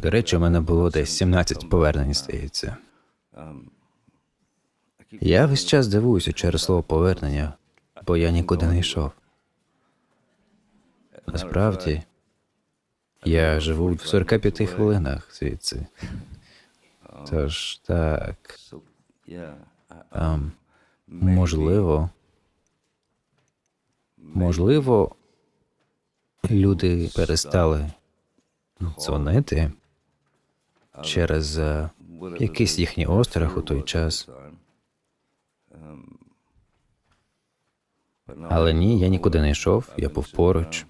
До речі, у мене було десь 17 повернень, здається. Я весь час дивуюся через слово повернення, бо я нікуди не йшов. Насправді, я живу в 45 хвилинах звідси. Тож так, ем, можливо, можливо, люди перестали дзвонити через е, якийсь їхній острах у той час. Але ні, я нікуди не йшов, я був поруч.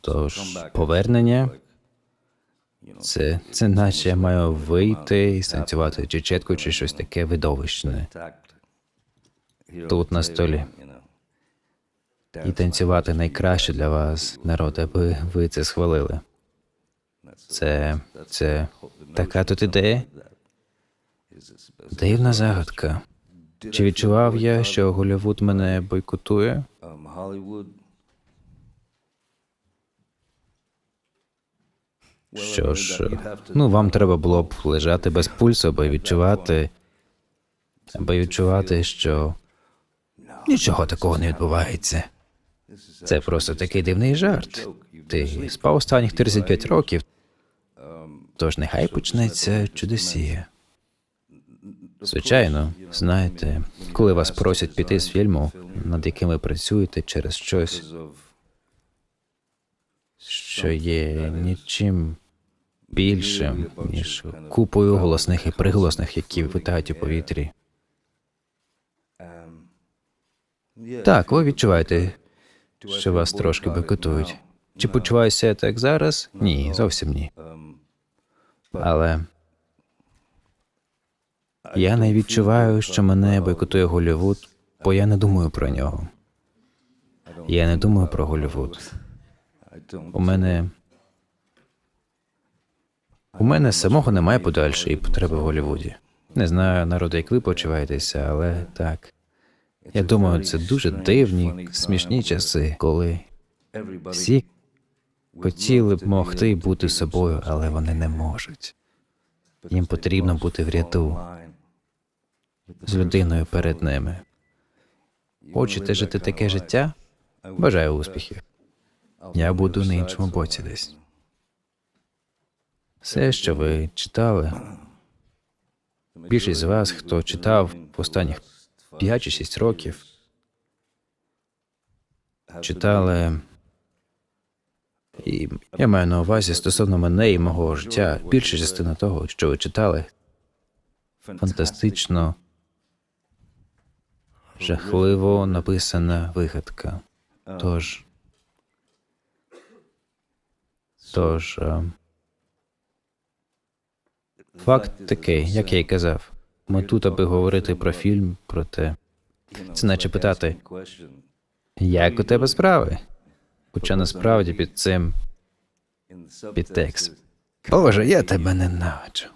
Тож повернення це, це наче я маю вийти і станцювати чечетку чи щось таке видовищне. Тут на столі. І танцювати найкраще для вас, народ, аби ви це схвалили. Це. це така тут ідея. Дивна загадка. Чи відчував я, що Голлівуд мене бойкотує? Що ж, ну вам треба було б лежати без пульсу, аби відчувати, аби відчувати, що нічого такого не відбувається. Це просто такий дивний жарт. Ти спав останніх 35 років, тож нехай почнеться чудосія. Звичайно, знаєте, коли вас просять піти з фільму, над яким ви працюєте через щось, що є нічим більшим, ніж купою голосних і приголосних, які витають у повітрі. Так, ви відчуваєте, що вас трошки бойкотують. Чи почуваюся я так зараз? Ні, зовсім ні. Але я не відчуваю, що мене бойкотує Голлівуд, бо я не думаю про нього. Я не думаю про Голлівуд. У мене. У мене самого немає подальшої потреби в Голлівуді. Не знаю, народу, як ви почуваєтеся, але так. Я думаю, це дуже дивні, смішні часи, коли всі хотіли б могти бути собою, але вони не можуть. Їм потрібно бути в ряду з людиною перед ними. Хочете жити таке життя? Бажаю успіхів. Я буду на іншому боці десь. Все, що ви читали, більшість з вас, хто читав останніх 5 чи 6 років, читали. І я маю на увазі стосовно мене і мого життя. Більша частина того, що ви читали, фантастично, жахливо написана вигадка. Тож. Тож. е, Факт такий, як я й казав. Ми тут, аби говорити про фільм, про те. Це наче питати, як у тебе справи? Хоча насправді під цим підтекст. Боже, я тебе ненавиджу.